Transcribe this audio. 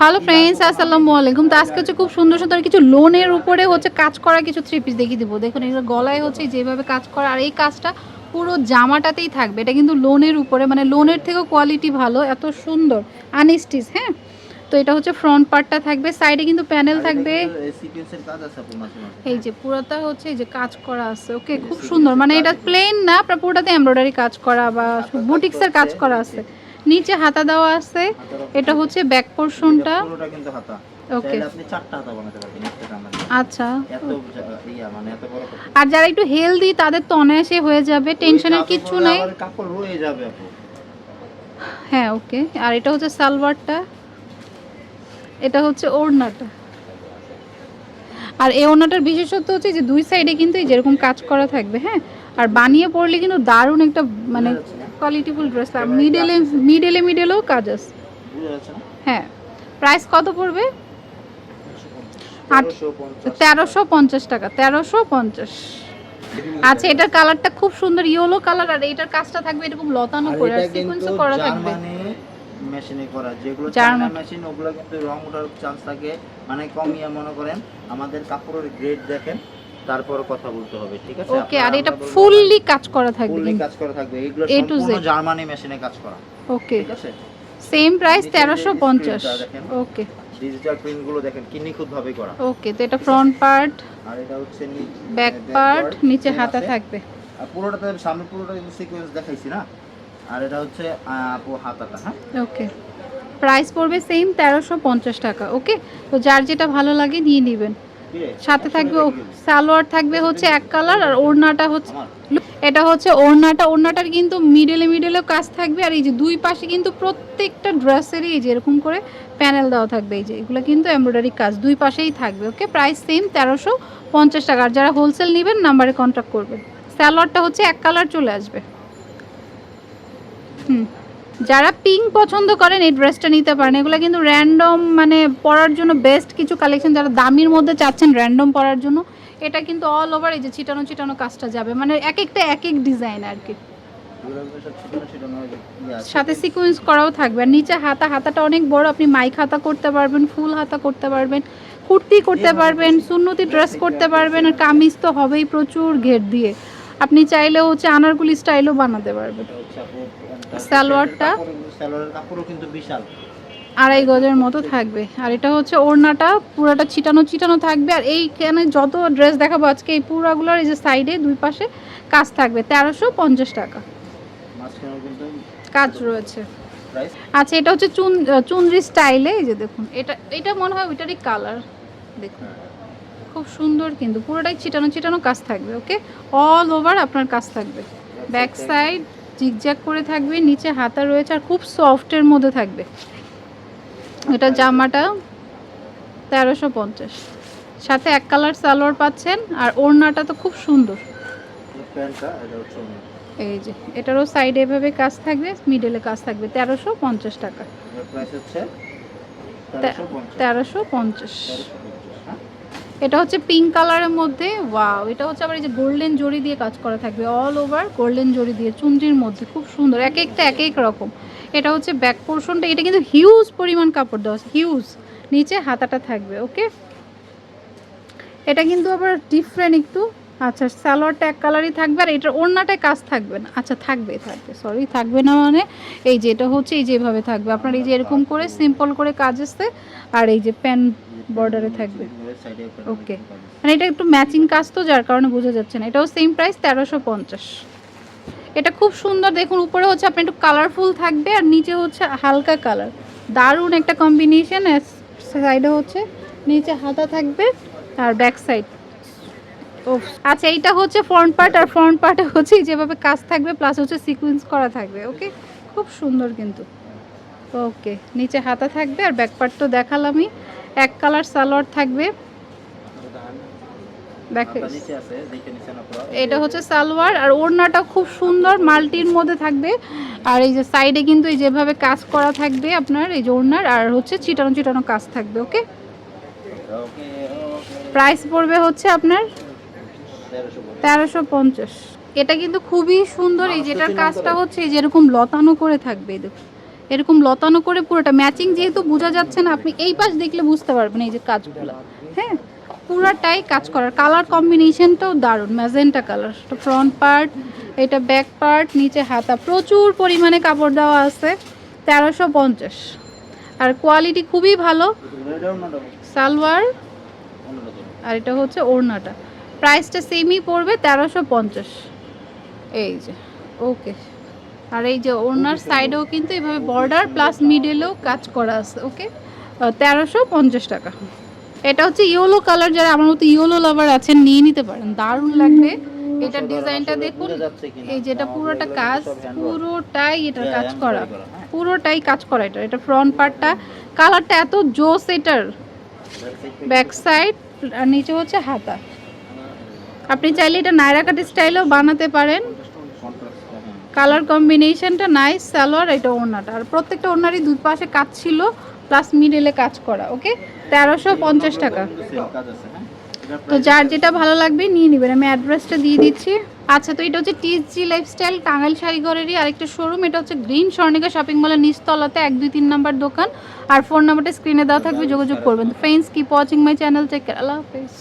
Hello friends আসসালামু আলাইকুম। তো আজকে হচ্ছে খুব সুন্দর সুন্দর কিছু লোনের উপরে হচ্ছে কাজ করা কিছু থ্রি পিস দেখিয়ে দেবো। দেখুন এগুলো গলায় হচ্ছে যেভাবে কাজ করা আর এই কাজটা পুরো জামাটাতেই থাকবে। এটা কিন্তু লোনের উপরে মানে লোনের থেকেও কোয়ালিটি ভালো এত সুন্দর আনস্টিচ হ্যাঁ? তো এটা হচ্ছে ফ্রন্ট পার্টটা থাকবে সাইডে কিন্তু প্যানেল থাকবে। এই যে পুরোটা হচ্ছে এই যে কাজ করা আছে ওকে খুব সুন্দর। মানে এটা প্লেন না পুরোটাতে এমব্রয়ডারি কাজ করা বা বুটিক্সের কাজ করা আছে। নিচে হাতা দেওয়া আছে। এটা হচ্ছে ব্যাক পোর্শনটা পুরোটা কিন্তু হাতা। ওকে আপনি চারটা হাতা বানাতে পারবেন আচ্ছা। এত ইয়া মানে এত বড় আর যারা একটু হেলদি তাদের তো অনায়াসে হয়ে যাবে টেনশনের ওই কিচ্ছু কাপড় রয়ে যাবে আপু। হ্যাঁ ওকে আর এটা হচ্ছে সালোয়ারটা। এটা হচ্ছে ওড়নাটা। আর এই ওড়নাটার বিশেষত্ব হচ্ছে যে দুই সাইডে কিন্তু এই যেরকম কাজ করা থাকবে হ্যাঁ? আর বানিয়ে পড়লে কিন্তু দারুণ একটা মানে যাচ্ছে না? কোয়ালিটিফুল ড্রেস মিডেলে মিডেলে মিডেলেও কাজ আছে। হ্যাঁ। প্রাইস কত পড়বে? আট- 1350 তেরোশো পঞ্চাশ টাকা তেরোশো পঞ্চাশ। আচ্ছা এটার কালারটা খুব সুন্দর ইয়েলো কালার আর এটার কাজটা থাকবে এরকম লতানো করে আর সিকোয়েন্সও করা থাকবে। মেশিনে করা যেগুলো চায়না মেশিন ওগুলো কিন্তু রং ওঠার চান্স থাকে। মানে কমিয়ে মনে করেন আমাদের কাপড়ের গ্রেড দেখেন। তারপর কথা বলতে হবে ঠিক আছে? ওকে আর এটা ফুললি কাজ করা থাকবে ফুললি কাজ করা থাকবে। এগুলো। সম্পূর্ণ জার্মানি মেশিনে কাজ করা। ওকে ঠিক আছে? সেম প্রাইস নিচে যে তেরোশো পঞ্চাশ। screenটা দেখেন। ওকে ডিজিটাল প্রিন্টগুলো দেখেন কি নিখুঁত ভাবে করা। ওকে তো এটা ফ্রন্ট পার্ট আর এটা হচ্ছে ব্যাক পার্ট নিচে হাতা থাকবে। আর পুরোটাতে সামনে পুরোটা কিন্তু সিকোয়েন্স দেখাইছি না? আর এটা হচ্ছে আপু হাতাটা হ্যাঁ? ওকে প্রাইস পড়বে সেম তেরোশো টাকা ওকে তো যার যেটা ভালো লাগে নিয়ে নেবেন? সাথে থাকবে? সালোয়ার থাকবে হচ্ছে এক কালার আর ওড়নাটা হচ্ছে এটা হচ্ছে ওড়নাটা, ওড়নাটার কিন্তু মিডলে মিডলেও কাজ থাকবে আর এই যে দুই পাশে কিন্তু প্রত্যেকটা ড্রেসেরই এই যে এরকম করে প্যানেল দেওয়া থাকবে, এই যে এগুলো কিন্তু এমব্রয়ডারি কাজ দুই পাশেই থাকবে, ওকে? প্রাইস সেম তেরোশো পঞ্চাশ টাকা। আর যারা হোলসেল নেবেন নাম্বারে কন্ট্যাক্ট করবেন। স্যালোয়ারটা হচ্ছে এক কালার চলে আসবে। হুম। যারা পিঙ্ক পছন্দ করেন এই ড্রেসটা নিতে পারেন। এগুলো কিন্তু র্যান্ডম মানে পরার জন্য বেস্ট কিছু কালেকশন যারা দামির মধ্যে চাচ্ছেন র্যান্ডম পরার জন্য এটা কিন্তু অল ওভার এই যে ছিটানো ছিটানো কাজটা যাবে। মানে এক একটা এক এক ডিজাইন আর কি। সাথে সিকোয়েন্স করাও থাকবে। আর নিচে হাতা হাতাটা অনেক বড়। আপনি মাইক হাতা করতে পারবেন ফুল হাতা করতে পারবেন কুর্তি করতে পারবেন সুন্নতি ড্রেস করতে পারবেন। আর কামিজ তো হবেই প্রচুর ঘের দিয়ে। আপনি চাইলে হচ্ছে আনারকুলি স্টাইলও বানাতে একটা সালোয়ারটা? আড়াই গজের মতো থাকবে। আর এটা হচ্ছে ওড়নাটা, পুরোটা ছিটানো ছিটানো থাকবে। আর এইখানে যত ড্রেস দেখাবো আজকে, এই পুরাগুলোর এই যে সাইডে দুই পাশে কাজ থাকবে, তেরোশো পঞ্চাশ টাকা। কাজ রয়েছে। আচ্ছা এটা হচ্ছে চুন চুনরি স্টাইলে, এই যে দেখুন, এটা এটা মনে হয় ওইটারই কালার। দেখুন। খুব সুন্দর কিন্তু পুরোটাই চিটানো চিটানো কাজ থাকবে ওকে? অল ওভার আপনার কাজ থাকবে। ব্যাক সাইড জিগজ্যাগ করে থাকবে নিচে হাতা রয়েছে আর খুব সফটের মধ্যে থাকবে। এটা জামাটা তেরোশো পঞ্চাশ। সাথে এক কালার সালোয়ার পাচ্ছেন আর ওড়নাটা তো খুব সুন্দর। এই যে এটারও সাইডে এভাবে কাজ থাকবে মিডলে কাজ থাকবে তেরোশো পঞ্চাশ টাকা। এর প্রাইস হচ্ছে তে- 1350 তেরোশো পঞ্চাশ। 1350? এটা হচ্ছে পিঙ্ক কালারের মধ্যে ওয়াও এটা হচ্ছে আবার এই যে গোল্ডেন জড়ি দিয়ে কাজ করা থাকবে অল ওভার গোল্ডেন জড়ি দিয়ে, চুনরির মধ্যে, খুব সুন্দর, এক একটা, এক এক রকম। এটা হচ্ছে ব্যাক পোর্শনটা এটা কিন্তু হিউজ পরিমাণ কাপড় দেওয়া হিউজ নিচে হাতাটা থাকবে ওকে এটা কিন্তু আবার ডিফারেন্ট একটু আচ্ছা সালোয়ারটা এক কালারই থাকবে আর এটার ওড়নাটায় কাজ থাকবে না। আচ্ছা থাকবে থাকবে সরি থাকবে না মানে এই যে এটা হচ্ছে, এই যেভাবে থাকবে। আপনার এই যে এরকম করে সিম্পল করে কাজ আসছে আর এই যে প্যান বর্ডারে থাকবে। ওকে। মানে এটা একটু ম্যাচিং কাজ তো, যার কারণে বোঝা যাচ্ছে না। এটাও সেম প্রাইস তেরোশো পঞ্চাশ। এটা খুব সুন্দর, দেখুন, উপরে হচ্ছে আপনি একটু কালারফুল থাকবে আর নিচে হচ্ছে হালকা কালার দারুণ একটা কম্বিনেশন সাইডে হচ্ছে নিচে হাতা থাকবে, আর ব্যাক সাইড আচ্ছা এইটা হচ্ছে ফ্রন্ট পার্ট আর ফ্রন্ট পার্টে হচ্ছে যেভাবে কাজ থাকবে প্লাস হচ্ছে সিকুয়েন্স করা থাকবে ওকে খুব সুন্দর কিন্তু। ওকে নিচে হাতা থাকবে আর ব্যাক পার্ট তো দেখালামই। এক কালার সালোয়ার থাকবে। এটা হচ্ছে সালোয়ার আর ওড়নাটা খুব সুন্দর মাল্টির মধ্যে থাকবে। আর এই যে সাইডে কিন্তু এই যেভাবে কাজ করা থাকবে আপনার এই যে ওড়নার আর হচ্ছে চিটানো চিটানো কাজ থাকবে ওকে। প্রাইস পড়বে হচ্ছে আপনার 1350 তেরোশো পঞ্চাশ। এটা কিন্তু খুবই সুন্দর এই যেটার কাজটা হচ্ছে এই যেরকম লতানো করে থাকবে দেখুন। এরকম লতানো করে পুরোটা ম্যাচিং যেহেতু বোঝা যাচ্ছে না আপনি এই পাশ দেখলে বুঝতে পারবেন এই যে কাজগুলো। হ্যাঁ পুরাটাই কাজ করার। কালার কম্বিনেশনটাও দারুণ ম্যাজেন্টা কালার ফ্রন্ট পার্ট এটা ব্যাক পার্ট নিচে হাতা। প্রচুর পরিমাণে কাপড় দেওয়া আছে তেরোশো পঞ্চাশ। আর কোয়ালিটি খুবই ভালো। সালোয়ার আর এটা হচ্ছে ওড়নাটা। প্রাইসটা সেমই পড়বে তেরোশো পঞ্চাশ। এই যে ওকে আর এই যে ওনার সাইডেও কিন্তু এভাবে বর্ডার প্লাস মিডেলেও কাজ করা আছে ওকে তেরোশো পঞ্চাশ টাকা। এটা হচ্ছে ইয়েলো কালার যারা আমার মতো ইয়েলো লাভার আছেন নিয়ে নিতে পারেন। দারুণ লাগবে। এটার ডিজাইনটা দেখুন? এই যেটা পুরোটা কাজ। পুরোটাই এটা হ্যাঁ, কাজ করা। পুরোটাই কাজ করা এটা। এটা ফ্রন্ট পার্টটা কালারটা এত জোস এটার। ব্যাক সাইড আর নিচে হচ্ছে হাতা। আপনি চাইলে এটা নায়রা কাট স্টাইলেও বানাতে পারেন। কালার কম্বিনেশনটা নাইস সালোয়ার, এটা ওড়নাটা। আর প্রত্যেকটা ওড়নারই দুই পাশে কাজ ছিল প্লাস মিডলে কাজ করা ওকে তেরোশো পঞ্চাশ টাকা। তো যার যেটা ভালো লাগবে নিয়ে নেবেন। আমি অ্যাড্রেসটা দিয়ে দিচ্ছি। আচ্ছা তো এটা হচ্ছে টিএসজি লাইফস্টাইল টাঙ্গাইল শাড়িঘরেরই আরেকটা শোরুম এটা হচ্ছে গ্রিন স্বর্ণিকা শপিং মলের নিচতলাতে, এক দুই তিন নাম্বার দোকান। আর ফোন নাম্বারটা স্ক্রিনে দেওয়া থাকবে, যোগাযোগ করবেন। Friends keep watching my channel care আল্লাহ হাফেজ।